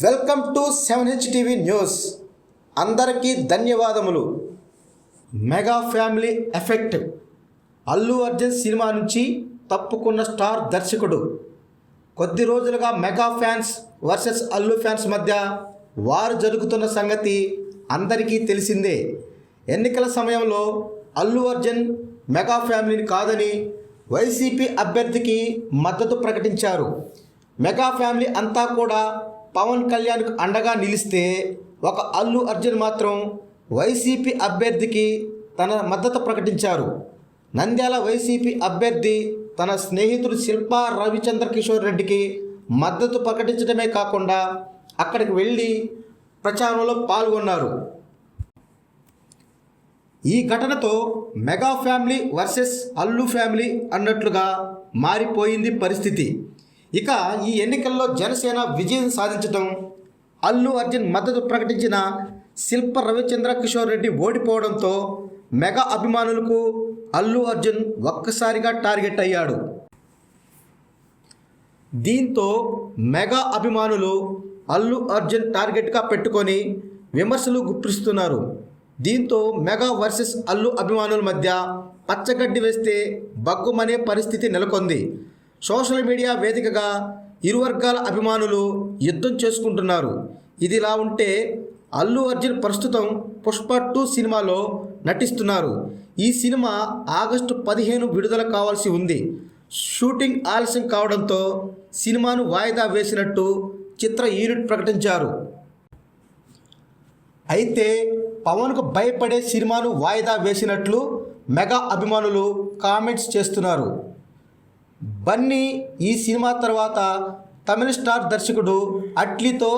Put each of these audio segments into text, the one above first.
Welcome to seven H TV news. అందరికీ ధన్యవాదములు. Mega family effect. Allu Arjun cinema నుంచి తప్పుకున్న స్టార్ దర్శకుడు. కొద్ది రోజులుగా mega fans versus Allu fans మధ్య వారు జరుగుతున్న సంగతి అందరికీ తెలిసిందే. ఎన్నికల సమయంలో అల్లు అర్జున్ మెగా ఫ్యామిలీని కాదని వైసీపీ అభ్యర్థికి మద్దతు ప్రకటించారు. మెగా ఫ్యామిలీ అంతా కూడా పవన్ కళ్యాణ్కు అండగా నిలిస్తే ఒక అల్లు అర్జున్ మాత్రం వైసీపీ అభ్యర్థికి తన మద్దతు ప్రకటించారు. నంద్యాల వైసీపీ అభ్యర్థి తన స్నేహితుడు శిల్పా రవిచంద్ర కిషోర్ రెడ్డికి మద్దతు ప్రకటించడమే కాకుండా అక్కడికి వెళ్ళి ప్రచారంలో పాల్గొన్నారు. ఈ ఘటనతో mega family versus Allu family అన్నట్లుగా మారిపోయింది పరిస్థితి. ఇక ఈ ఎన్నికల్లో జనసేన విజయం సాధించడం అల్లు అర్జున్ మద్దతు ప్రకటించిన శిల్ప రవిచంద్ర కిషోర్ రెడ్డి ఓడిపోవడంతో మెగా అభిమానులకు అల్లు అర్జున్ ఒక్కసారిగా టార్గెట్ అయ్యాడు. దీంతో మెగా అభిమానులు అల్లు అర్జున్ టార్గెట్గా పెట్టుకొని విమర్శలు గుప్పిస్తున్నారు. దీంతో మెగా వర్సెస్ అల్లు అభిమానుల మధ్య పచ్చగడ్డి వేస్తే బగ్గుమనే పరిస్థితి నెలకొంది. సోషల్ మీడియా వేదికగా ఇరు వర్గాల అభిమానులు యుద్ధం చేసుకుంటున్నారు. ఇదిలా ఉంటే అల్లు అర్జున్ ప్రస్తుతం పుష్ప టూ సినిమాలో నటిస్తున్నారు. ఈ సినిమా ఆగస్టు పదిహేను విడుదల కావాల్సి ఉంది. షూటింగ్ ఆలస్యం కావడంతో సినిమాను వాయిదా వేసినట్టు చిత్ర యూనిట్ ప్రకటించారు. అయితే పవన్కు భయపడే సినిమాను వాయిదా వేసినట్లు మెగా అభిమానులు కామెంట్స్ చేస్తున్నారు. బన్నీ ఈ సినిమా తర్వాత తమిళ స్టార్ దర్శకుడు అట్లీతో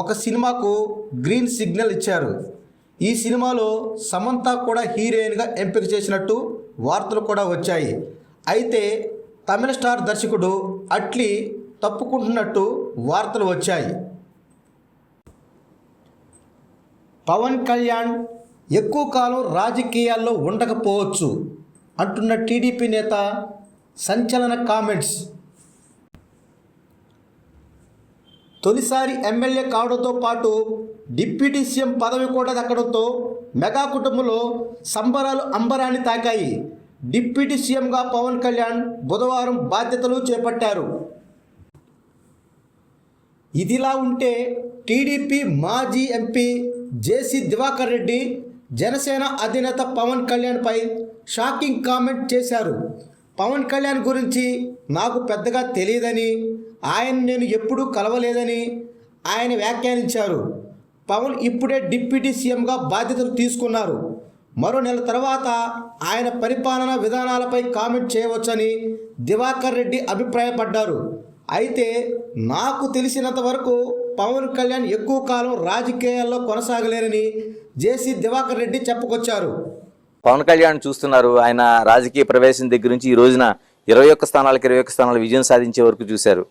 ఒక సినిమాకు గ్రీన్ సిగ్నల్ ఇచ్చారు. ఈ సినిమాలో సమంత కూడా హీరోయిన్గా ఎంపిక చేసినట్టు వార్తలు కూడా వచ్చాయి. అయితే తమిళ స్టార్ దర్శకుడు అట్లీ తప్పుకుంటున్నట్టు వార్తలు వచ్చాయి. పవన్ కళ్యాణ్ ఎక్కువ కాలం రాజకీయాల్లో ఉండకపోవచ్చు అంటున్న టీడీపీ నేత సంచలన కామెంట్స్. తొలిసారి ఎమ్మెల్యే కావడంతో పాటు డిప్యూటీ సీఎం పదవి కూడా దక్కడంతో మెగా కుటుంబంలో సంబరాలు అంబరాన్ని తాకాయి. డిప్యూటీ సీఎంగా పవన్ కళ్యాణ్ బుధవారం బాధ్యతలు చేపట్టారు. ఇదిలా ఉంటే టీడీపీ మాజీ ఎంపీ జేసీ దివాకర్ రెడ్డి జనసేన అధినేత పవన్ కళ్యాణ్పై షాకింగ్ కామెంట్ చేశారు. పవన్ కళ్యాణ్ గురించి నాకు పెద్దగా తెలియదని ఆయన నేను ఎప్పుడూ కలవలేదని ఆయన వ్యాఖ్యానించారు. పవన్ ఇప్పుడే డిప్యూటీ సీఎంగా బాధ్యతలు తీసుకున్నారు. మరో నెల తర్వాత ఆయన పరిపాలన విధానాలపై కామెంట్ చేయవచ్చని దివాకర్ రెడ్డి అభిప్రాయపడ్డారు. అయితే నాకు తెలిసినంత వరకు పవన్ కళ్యాణ్ ఎక్కువ కాలం రాజకీయాల్లో కొనసాగలేరని జేసీ దివాకర్ రెడ్డి చెప్పుకొచ్చారు. పవన్ కళ్యాణ్ చూస్తున్నారు. ఆయన రాజకీయ ప్రవేశం దగ్గర నుంచి ఈ రోజున ఇరవై ఒక్క స్థానాలకు ఇరవై ఒక్క స్థానాలు విజయం సాధించే వరకు చూశారు.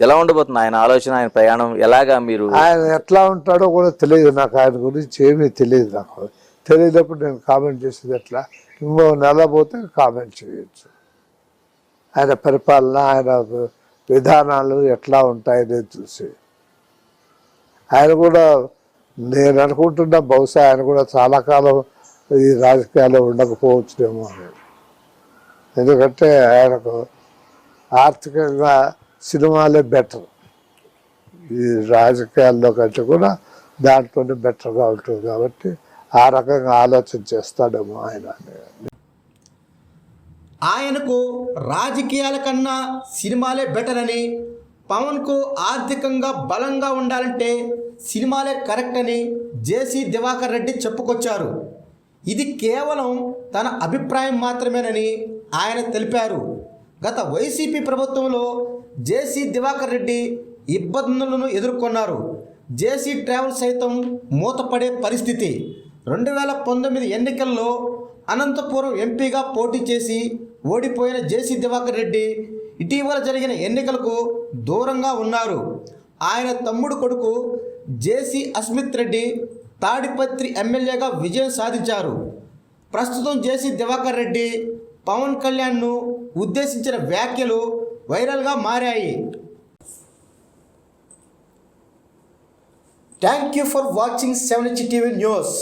ఎలా ఉండబోతుంది ఆయన ఆలోచన ఆయన ప్రయాణం? ఎలాగా మీరు ఆయన ఎట్లా ఉంటాడో కూడా తెలియదు నాకు. ఆయన గురించి ఏమీ తెలియదు నాకు. తెలియనప్పుడు నేను కామెంట్ చేసేది ఎట్లా? ఇంకో నెల పోతే కామెంట్ చేయొచ్చు. ఆయన పరిపాలన ఆయన విధానాలు ఎట్లా ఉంటాయని చూసి. ఆయన కూడా నేను అనుకుంటున్నా బహుశా ఆయన కూడా చాలా కాలం ఈ రాజకీయాల్లో ఉండకపోవచ్చునేమో అని. ఎందుకంటే ఆయనకు ఆర్థికంగా సినిమాలే బెటర్. ఈ రాజకీయాల్లో కంటే కూడా దాంట్లోనే బెటర్గా ఉంటుంది కాబట్టి ఆ రకంగా ఆలోచన చేస్తాడేమో ఆయన. ఆయనకు రాజకీయాల కన్నా సినిమాలే బెటర్ అని పవన్కు ఆర్థికంగా బలంగా ఉండాలంటే సినిమాలే కరెక్ట్ అని జేసీ దివాకర్ రెడ్డి చెప్పుకొచ్చారు. ఇది కేవలం తన అభిప్రాయం మాత్రమేనని ఆయన తెలిపారు. గత వైసీపీ ప్రభుత్వంలో జేసీ దివాకర్ రెడ్డి ఇబ్బందులను ఎదుర్కొన్నారు. జేసీ ట్రావెల్ సైతం మూతపడే పరిస్థితి. రెండు వేల పంతొమ్మిది ఎన్నికల్లో అనంతపురం ఎంపీగా పోటీ చేసి ఓడిపోయిన జేసీ దివాకర్ రెడ్డి ఇటీవల జరిగిన ఎన్నికలకు దూరంగా ఉన్నారు. ఆయన తమ్ముడు కొడుకు జేసీ అస్మిత్ రెడ్డి తాడిపత్రి ఎమ్మెల్యేగా విజయం సాధించారు. ప్రస్తుతం జేసీ దివాకర్ రెడ్డి పవన్ కళ్యాణ్ను ఉద్దేశించిన వ్యాఖ్యలు వైరల్గా మారాయి. Thank you for watching seven H TV news.